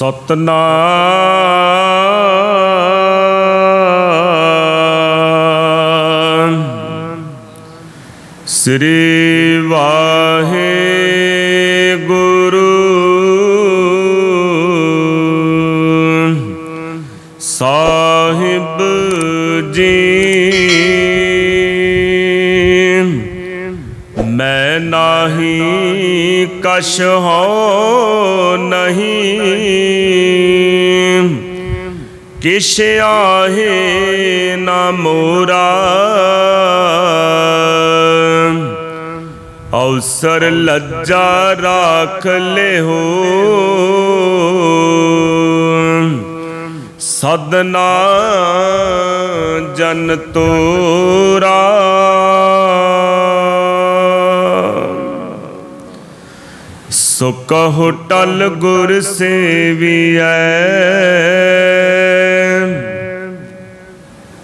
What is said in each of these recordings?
ਸਤਨਾਮ। ਸ੍ਰੀ ਵਾਹਿਗੁਰੂ। ਸਾਹਿਬ ਜੀ। ਮੈਂ ਨਾਹੀ ਕਛ ਹੋ। ਕਿਛ ਆਹੇ ਨਾ ਮੋਰਾ। ਅਵਸਰ ਲੱਜਾ ਰਾਖ ਲਿਓ। ਸਦਨਾ ਜਨ ਤੋਰਾ। ਸੋ ਕਹੋ ਟਲ ਗੁਰ ਸੇਵੀਐ।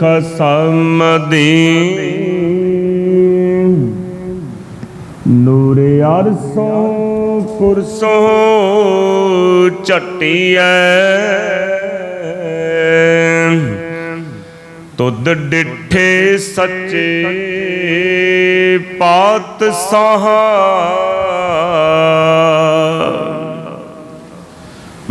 ਖਸਮ ਦੀ ਨੂਰ ਅਰਸੋਂ ਕੁਰਸੋਂ ਚਟੀਐ ਤੁਧ ਡਿਠੇ ਸੱਚੇ ਪਾਤ ਸਹਾ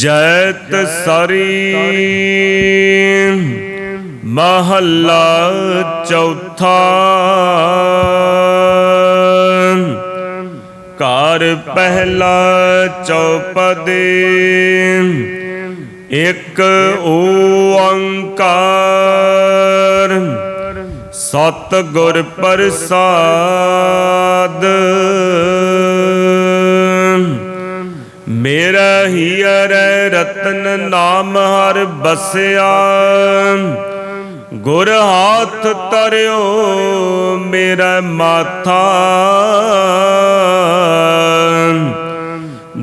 ਜੈਤ ਸਰੀ ਮਹੱਲਾ ਚੌਥਾ ਘਰ ਪਹਿਲਾ ਚੌਪਦੇ ਇੱਕ ਓੰਕਾਰ ਸਤ ਗੁਰ ਪ੍ਰਸਾਦ ਮੇਰਾ ਹੀਰੇ ਰਤਨ ਨਾਮ ਹਰ ਬਸਿਆ। ਗੁਰ ਹਾਥ ਤਰਿਓ ਮੇਰਾ ਮਾਥਾ।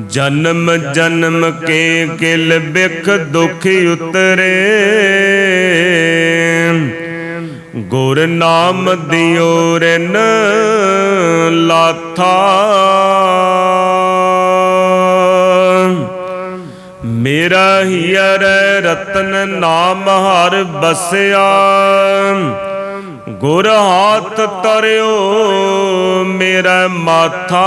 ਜਨਮ ਜਨਮ ਕੇ ਕਿਲ ਬਿਖ ਦੁਖ ਉਤਰੇ। ਗੁਰ ਨਾਮ ਦਿਓ ਰਿਨ ਲਾਥਾ। ਮੇਰਾ ਹੀਰ ਰਤਨ ਨਾਮ ਹਰ ਬਸਿਆ। ਗੁਰ ਹਾਥ ਤਰਿਓ ਮੇਰਾ ਮਾਥਾ।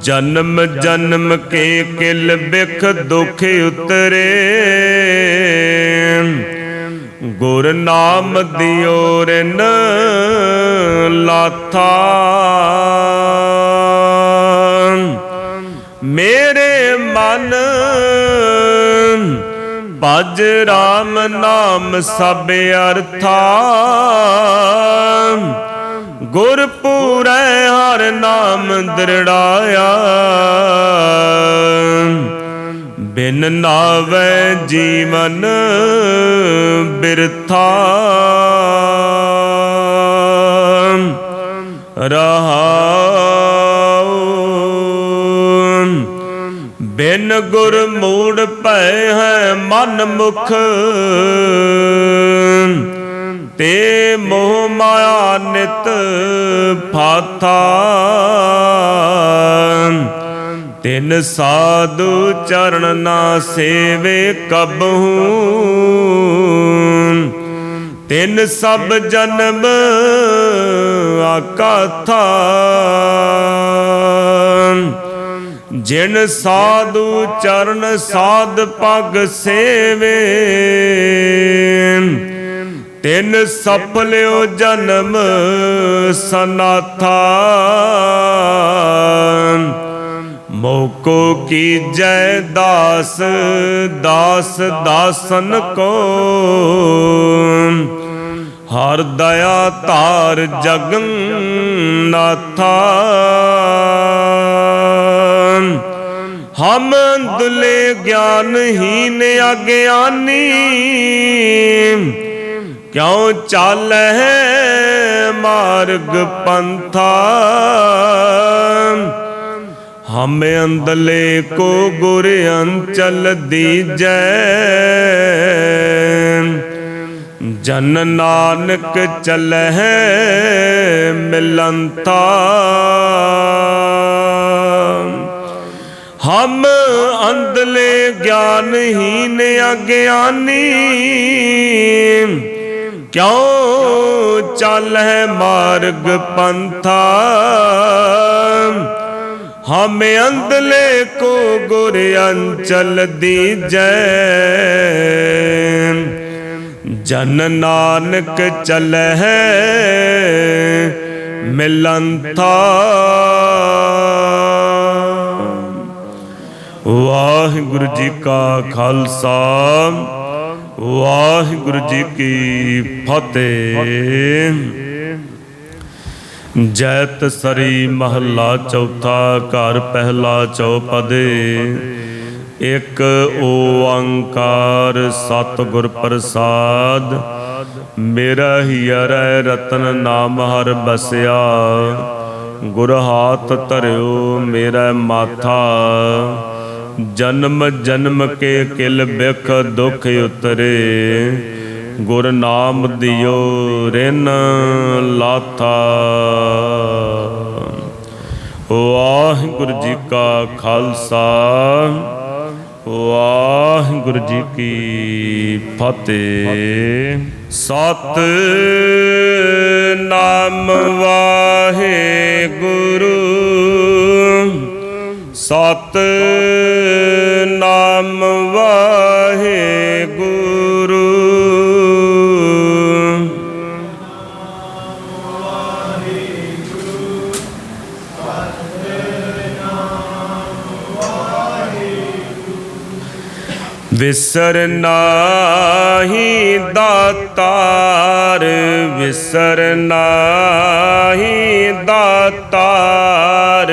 ਜਨਮ ਜਨਮ ਕੇ ਕਿਲ ਬਿਖ ਦੁਖ ਉਤਰੇ। ਗੁਰ ਨਾਮ ਦਿਓ ਰਿਨ ਲਾਥਾ। ਭਜ ਰਾਮ ਨਾਮ ਸਭ ਅਰਥਾ। ਗੁਰ ਪੂਰੈ ਹਰ ਨਾਮ ਦ੍ਰਿੜਾਇਆ। ਬਿਨ ਨਾਵੇ ਜੀਵਨ ਬਿਰਥਾ। ਰਹਾਉ ਬਿਨ ਗੁਰ ਮੂੜ ਭੈ ਹੈ ਮਨ ਮੁਖ। ਤੇ ਮੋਹ ਮਾਇਆ ਨਿਤ ਫਾਥਾ। ਤਿਨ ਸਾਧੂ ਚਰਨ ਨਾ ਸੇਵੇ ਕਬਹੂ। ਤਿੰਨ ਸਭ ਜਨਮ ਆਕਾਥਾ। ਜਿਨ ਸਾਧੂ ਚਰਨ ਸਾਧ ਪਗ ਸੇਵੇ ਤਿੰਨ ਸਫਲਿਓ ਜਨਮ ਸਨਾਥਾ ਮੋਕੋ ਕੀਜੈ ਦਾਸ ਦਾਸ ਦਾਸਨ ਕੋ ਹਰ ਦਇਆ ਧਾਰ ਜਗਨ ਨਾਥਾ ਹਮ ਦੁਲੇ ਗਿਆਨਹੀਨ ਅਗਿਆਨੀ। ਕਿਉ ਚਾਲੈ ਮਾਰਗ ਪੰਥਾ? ਹਮੇ ਅੰਦਲੇ ਕੋ ਗੁਰ ਅੰਚਲ ਦੀਜੈ। ਜਨ ਨਾਨਕ ਚਲਹਿ ਮਿਲੰਤਾ ਹਮ ਅੰਦਲੇ ਗਿਆਨਹੀਨ ਅਗਿਆਨੀ। ਕਿਉ ਹੈ ਮਾਰਗ ਪੰਥਾ? ਹਮ ਅੰਦਲੇ ਕੋ ਗੁਰ ਅੰਚਲ ਦੀਜੈ। ਜਨ ਨਾਨਕ ਚਲ ਚਲਹਿ ਮਿਲੰਥਾ। ਵਾਹਿਗੁਰੂ ਜੀ ਕਾ ਖਾਲਸਾ, ਵਾਹਿਗੁਰੂ ਜੀ ਕੀ ਫਤਿਹ। ਜੈਤ ਸਰੀ ਮਹੱਲਾ ਚੌਥਾ, ਘਰ ਪਹਿਲਾ ਚੌਪਦੇ। ਇਕ ਓੰਕਾਰ ਸਤਿਗੁਰ ਪ੍ਰਸਾਦ। ਮੇਰਾ ਹੀ ਹੀਰੈ ਰਤਨ ਨਾਮ ਹਰ ਬਸਿਆ। ਗੁਰ ਹਾਥ ਧਰਿਓ ਮੇਰਾ ਮਾਥਾ। ਜਨਮ ਜਨਮ ਕੇ ਕਿਲ ਬਿਖ ਦੁਖ ਉਤਰੇ। ਗੁਰ ਨਾਮ ਦਿਓ ਰਿਨ ਲਾਥਾ। ਵਾਹਿਗੁਰੂ ਜੀ ਕਾ ਖਾਲਸਾ। ਵਾਹਿਗੁਰੂ ਜੀ ਕੀ ਫਤਿਹ। ਸਤ ਨਾਮ ਵਾਹਿਗੁਰੂ। ਸਤ ਨਾਮ ਵਾਹਿਗੁਰੂ ਵਿਸਰ ਨਾਹੀ ਦਾਤਾਰ ਵਿਸਰ ਨਾਹੀ ਦਾਤਾਰ।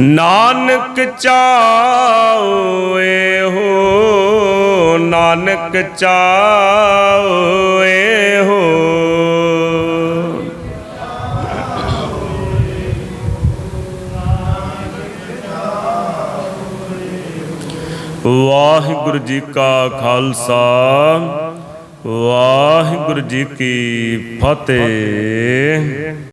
ਨਾਨਕ ਚਾਉਏ ਹੋ ਨਾਨਕ ਚਾਉਏ ਹੋ। ਵਾਹਿਗੁਰੂ ਜੀ ਕਾ ਖਾਲਸਾ ਵਾਹਿਗੁਰੂ ਜੀ ਕੀ ਫਤਿਹ।